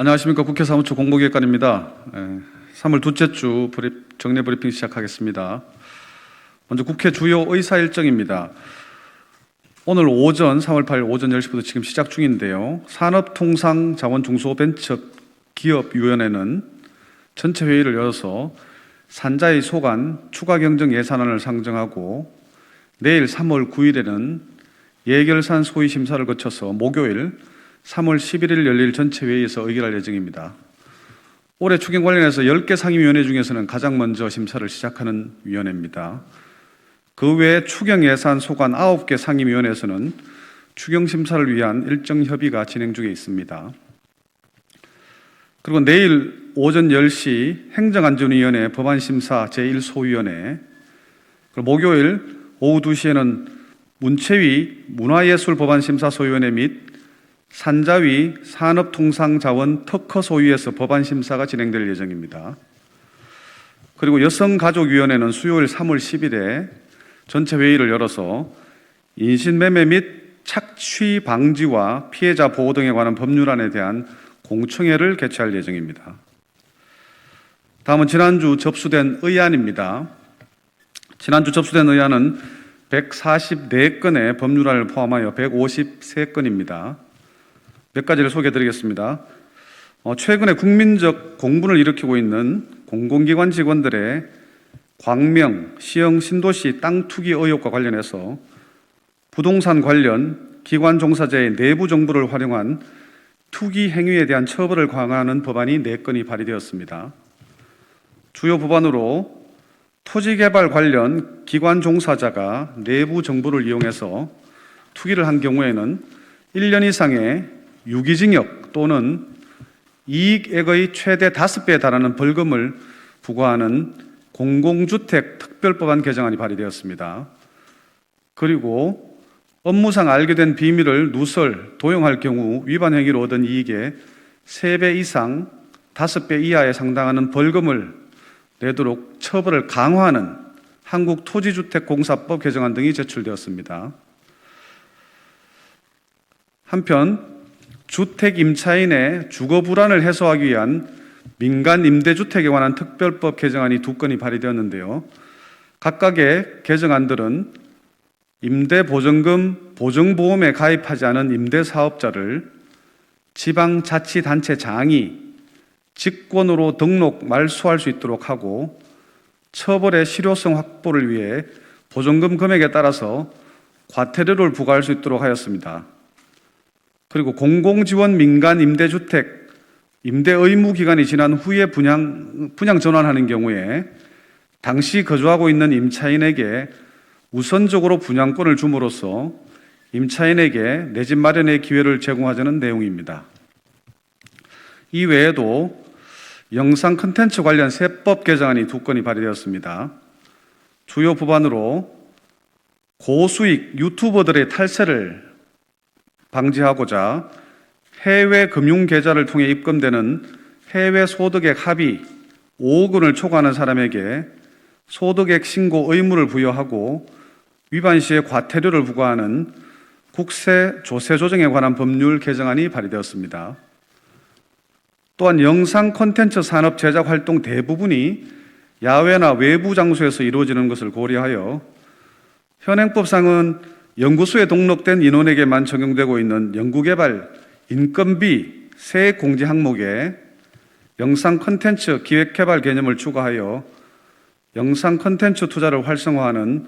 안녕하십니까 국회 사무처 공보기획관입니다. 에, 3월 둘째 주 브리, 정례 브리핑 시작하겠습니다. 먼저 국회 주요 의사 일정입니다. 오늘 오전 3월 8일 오전 10시부터 지금 시작 중인데요. 산업통상자원중소벤처기업위원회는 전체 회의를 열어서 산자의 소관 추가 경정 예산안을 상정하고 내일 3월 9일에는 예결산 소위 심사를 거쳐서 목요일 3월 11일 열릴 전체 회의에서 의결할 예정입니다. 올해 추경 관련해서 10개 상임위원회 중에서는 가장 먼저 심사를 시작하는 위원회입니다. 그 외에 추경 예산 소관 9개 상임위원회에서는 추경 심사를 위한 일정 협의가 진행 중에 있습니다. 그리고 내일 오전 10시 행정안전위원회 법안심사 제1소위원회 그리고 목요일 오후 2시에는 문체위 문화예술법안심사소위원회 및 산자위 산업통상자원 특허소위에서 법안 심사가 진행될 예정입니다. 그리고 여성가족위원회는 수요일 3월 10일에 전체 회의를 열어서 인신매매 및 착취 방지와 피해자 보호 등에 관한 법률안에 대한 공청회를 개최할 예정입니다. 다음은 지난주 접수된 의안입니다. 지난주 접수된 의안은 144건의 법률안을 포함하여 153건입니다. 몇 가지를 소개해 드리겠습니다. 어, 최근에 국민적 공분을 일으키고 있는 공공기관 직원들의 광명, 시형, 신도시 땅 투기 의혹과 관련해서 부동산 관련 기관 종사자의 내부 정보를 활용한 투기 행위에 대한 처벌을 강화하는 법안이 4건이 발의되었습니다. 주요 법안으로 토지 개발 관련 기관 종사자가 내부 정보를 이용해서 투기를 한 경우에는 1년 이상의 유기징역 또는 이익액의 최대 5배에 달하는 벌금을 부과하는 공공주택 특별법안 개정안이 발의되었습니다. 그리고 업무상 알게 된 비밀을 누설, 도용할 경우 위반 행위로 얻은 이익의 3배 이상 5배 이하에 상당하는 벌금을 내도록 처벌을 강화하는 한국토지주택공사법 개정안 등이 제출되었습니다. 한편 주택 임차인의 주거 불안을 해소하기 위한 민간 임대주택에 관한 특별법 개정안이 두 건이 발의되었는데요. 각각의 개정안들은 임대보증금 보증보험에 가입하지 않은 임대사업자를 지방자치단체 장이 직권으로 등록 말소할 수 있도록 하고 처벌의 실효성 확보를 위해 보증금 금액에 따라서 과태료를 부과할 수 있도록 하였습니다. 그리고 공공지원 민간 임대주택 임대 의무 기간이 지난 후에 분양 분양 전환하는 경우에 당시 거주하고 있는 임차인에게 우선적으로 분양권을 줌으로써 임차인에게 내 집 마련의 기회를 제공하자는 내용입니다. 이 외에도 영상 컨텐츠 관련 세법 개정안이 두 건이 발의되었습니다. 주요 법안으로 고수익 유튜버들의 탈세를 방지하고자 해외 금융 계좌를 통해 입금되는 해외 소득액 합의 5억 원을 초과하는 사람에게 소득액 신고 의무를 부여하고 위반 시에 과태료를 부과하는 국세 조세 조정에 관한 법률 개정안이 발의되었습니다. 또한 영상 콘텐츠 산업 제작 활동 대부분이 야외나 외부 장소에서 이루어지는 것을 고려하여 현행법상은 연구소에 등록된 인원에게만 적용되고 있는 연구개발 인건비 세액 공제 항목에 영상 콘텐츠 기획개발 개념을 추가하여 영상 콘텐츠 투자를 활성화하는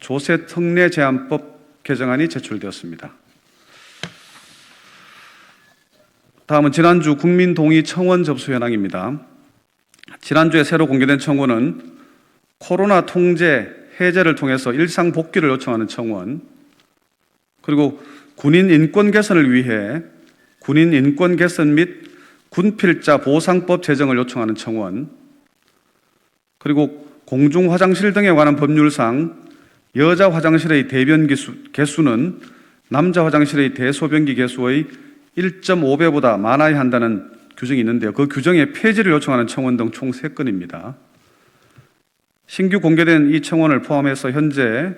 조세 특례 제한법 개정안이 제출되었습니다. 다음은 지난주 국민 동의 청원 접수 현황입니다. 지난주에 새로 공개된 청원은 코로나 통제 해제를 통해서 일상 복귀를 요청하는 청원, 그리고 군인 인권 개선을 위해 군인 인권 개선 및 군필자 보상법 제정을 요청하는 청원, 그리고 공중 화장실 등에 관한 법률상 여자 화장실의 대변 개수, 개수는 남자 화장실의 대소변기 개수의 1.5배보다 많아야 한다는 규정이 있는데요. 그 규정의 폐지를 요청하는 청원 등 총 3건입니다. 신규 공개된 이 청원을 포함해서 현재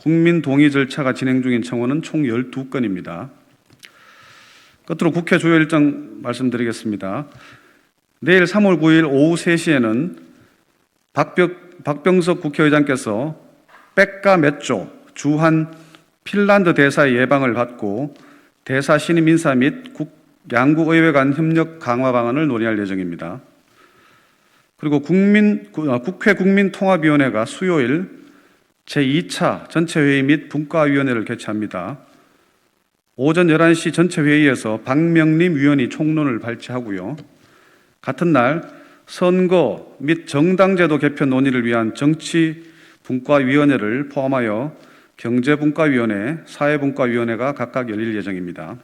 국민 동의 절차가 진행 중인 청원은 총 12건입니다. 끝으로 국회 주요 일정 말씀드리겠습니다. 내일 3월 9일 오후 3시에는 박병, 박병석 국회의장께서 백가 몇조 주한 핀란드 대사의 예방을 받고 대사 신임 인사 및 국, 양국 의회 간 협력 강화 방안을 논의할 예정입니다. 그리고 국민, 구- 어, 국회 국민통합위원회가 수요일 제2차 전체회의 및 분과위원회를 개최합니다. 오전 11시 전체회의에서 박명림 위원이 총론을 발췌하고요. 같은 날 선거 및 정당제도 개편 논의를 위한 정치 분과위원회를 포함하여 경제분과위원회, 사회분과위원회가 각각 열릴 예정입니다.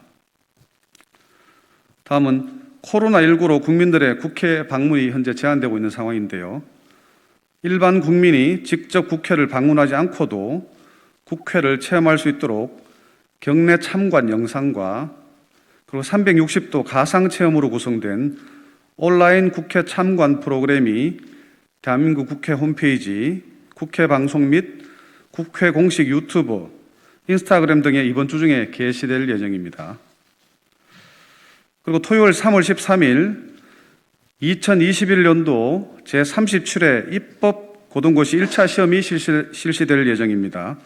다음은 코로나19로 국민들의 국회 방문이 현재 제한되고 있는 상황인데요. 일반 국민이 직접 국회를 방문하지 않고도 국회를 체험할 수 있도록 경내 참관 영상과 그리고 360도 가상 체험으로 구성된 온라인 국회 참관 프로그램이 대한민국 국회 홈페이지, 국회 방송 및 국회 공식 유튜브, 인스타그램 등에 이번 주 중에 게시될 예정입니다. 그리고 토요일 3월 13일 2021년도 제37회 입법 고등고시 1차 시험이 실시, 실시 될 예정입니다.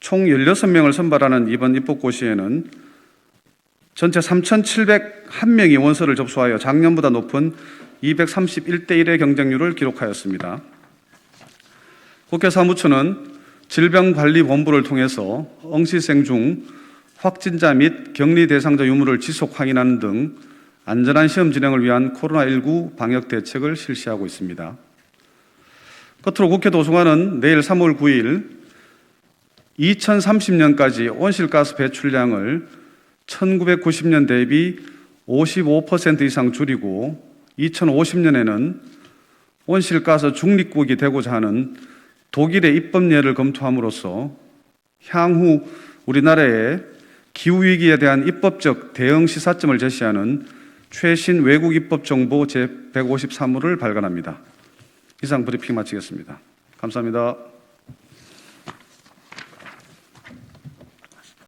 총 16명을 선발하는 이번 입법고시에는 전체 3,701명이 원서를 접수하여 작년보다 높은 231대 1의 경쟁률을 기록하였습니다. 국회 사무처는 질병관리본부를 통해서 응시생 중 확진자 및 격리 대상자 유무를 지속 확인하는 등 안전한 시험 진행을 위한 코로나19 방역 대책을 실시하고 있습니다. 끝으로 국회 도서관은 내일 3월 9일 2030년까지 온실가스 배출량을 1990년 대비 55% 이상 줄이고 2050년에는 온실가스 중립국이 되고자 하는 독일의 입법례를 검토함으로써 향후 우리나라의 기후위기에 대한 입법적 대응 시사점을 제시하는 최신 외국 입법 정보 제153호를 발간합니다. 이상 브리핑 마치겠습니다. 감사합니다.